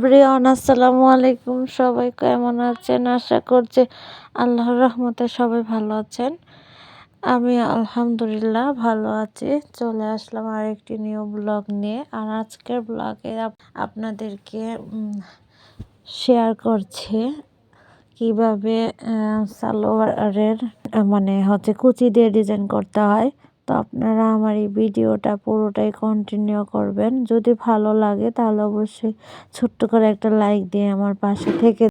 Everyone, আসসালামু আলাইকুম। সবাই কেমন আছেন? আশা করছি আল্লাহর রহমতে সবাই ভালো আছেন। আমি আলহামদুলিল্লাহ ভালো আছি। চলে আসলাম আরেকটি নিউ ব্লগ নিয়ে। আর আজকের ব্লগে আপনাদেরকে শেয়ার করছে কীভাবে সালোয়ারের মানে হচ্ছে কুচি দিয়ে ডিজাইন করতে হয়। তো আপনারা আমার এই ভিডিওটা পুরোটাই কন্টিনিউ করবেন। যদি ভালো লাগে তাহলে অবশ্যই ছোট্ট করে একটা লাইক দিয়ে আমার পাশে থেকে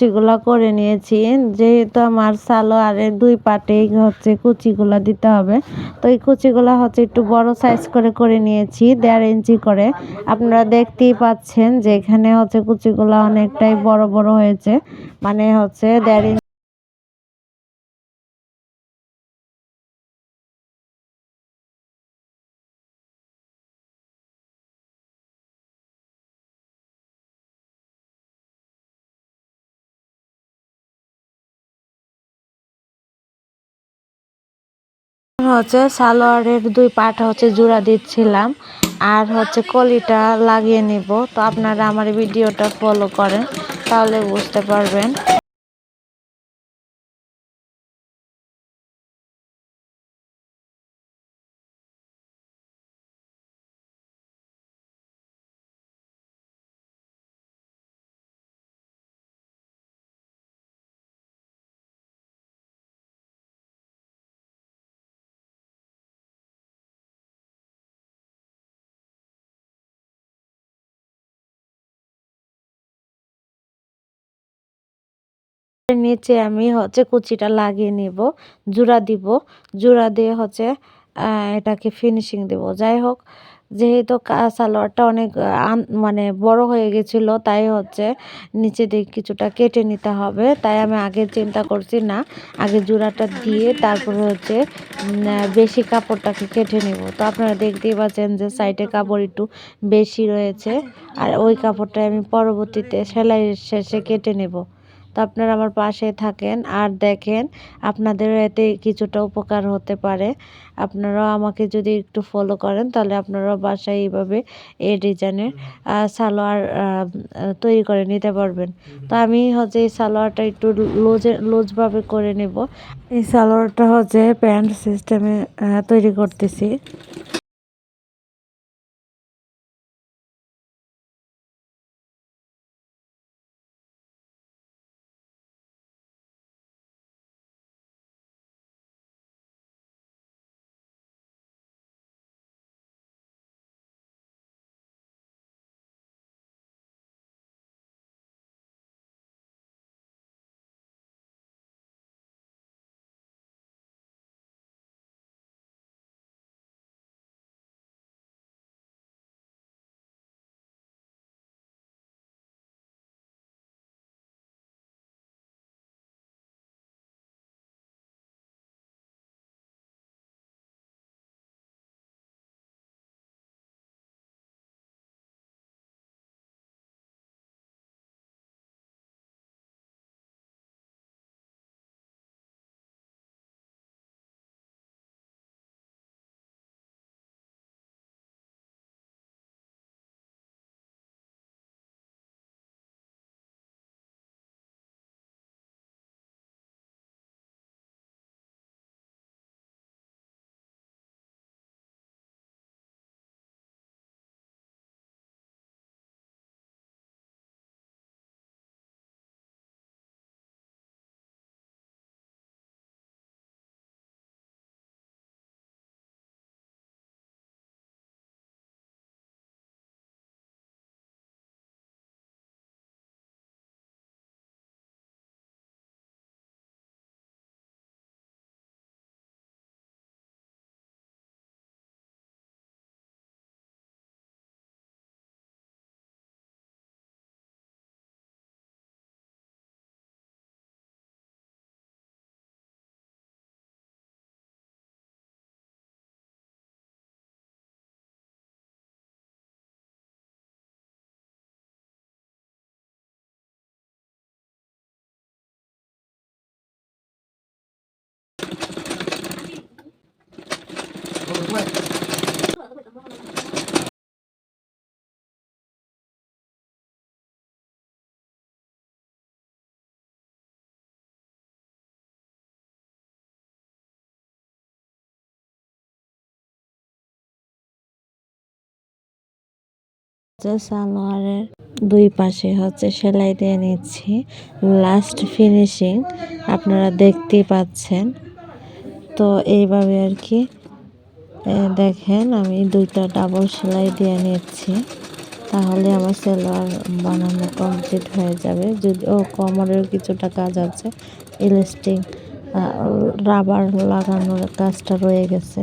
কুচিগুলা করে নিয়েছি। যেহেতু আমার সালোয়ারের দুই পাটেই হচ্ছে কুচিগুলা দিতে হবে। তো এই কুচিগুলা হচ্ছে একটু বড় সাইজ করে করে নিয়েছি, দেড় ইঞ্চি করে। আপনারা দেখতেই পাচ্ছেন যে এখানে হচ্ছে কুচিগুলা অনেকটাই বড় বড় হয়েছে। মানে হচ্ছে দেড় ইঞ্চি হচ্ছে সালোয়ারের দুই পাটা হচ্ছে জোড়া দিচ্ছিলাম, আর হচ্ছে কলিটা লাগিয়ে নিব। তো আপনারা আমার ভিডিওটা ফলো করেন, তাহলে বুঝতে পারবেন। নিচে আমি হচ্ছে কুচিটা লাগিয়ে নিব, জোড়া দিব। জোড়া দিয়ে হচ্ছে এটাকে ফিনিশিং দেব। যাই হোক, যেহেতু সালোয়ারটা অনেক মানে বড় হয়ে গেছিল, তাই হচ্ছে নিচে দিয়ে কিছুটা কেটে নিতে হবে। তাই আমি আগে চিন্তা করছি না, আগে জোড়াটা দিয়ে তারপর হচ্ছে বেশি কাপড়টাকে কেটে নেব। তো আপনারা দেখতেই পাচ্ছেন যে সাইডে কাপড় একটু বেশি রয়েছে, আর ওই কাপড়টা আমি পরবর্তীতে সেলাই শেষে কেটে নেব। তো আপনারা আমার পাশে থাকেন। আর দেখেন আপনাদের এতে কিছুটা উপকার হতে পারে। আপনারাও আমাকে যদি একটু ফলো করেন তাহলে আপনারাও বাসায় এইভাবে এই ডিজাইনের সালোয়ার তৈরি করে নিতে পারবেন। তো আমি হচ্ছে এই সালোয়ারটা একটু লুজে লুজভাবে করে নেব। এই সালোয়ারটা হচ্ছে প্যান্ট সিস্টেমে তৈরি করতেছি। সালোয়ারের দুই পাশে হচ্ছে সেলাই দিয়ে নিচ্ছি। লাস্ট ফিনিশিং আপনারা দেখতেই পাচ্ছেন। তো এইভাবে আর কি দেখেন আমি দুইটা ডাবল সেলাই দিয়ে নিচ্ছি। তাহলে আমার সেলোয়ার বানানো কমপ্লিট হয়ে যাবে। যদি ও কোমরের কিছুটা কাজ আছে। ইলাস্টিক রাবার লাগানোর কাজটা রয়ে গেছে।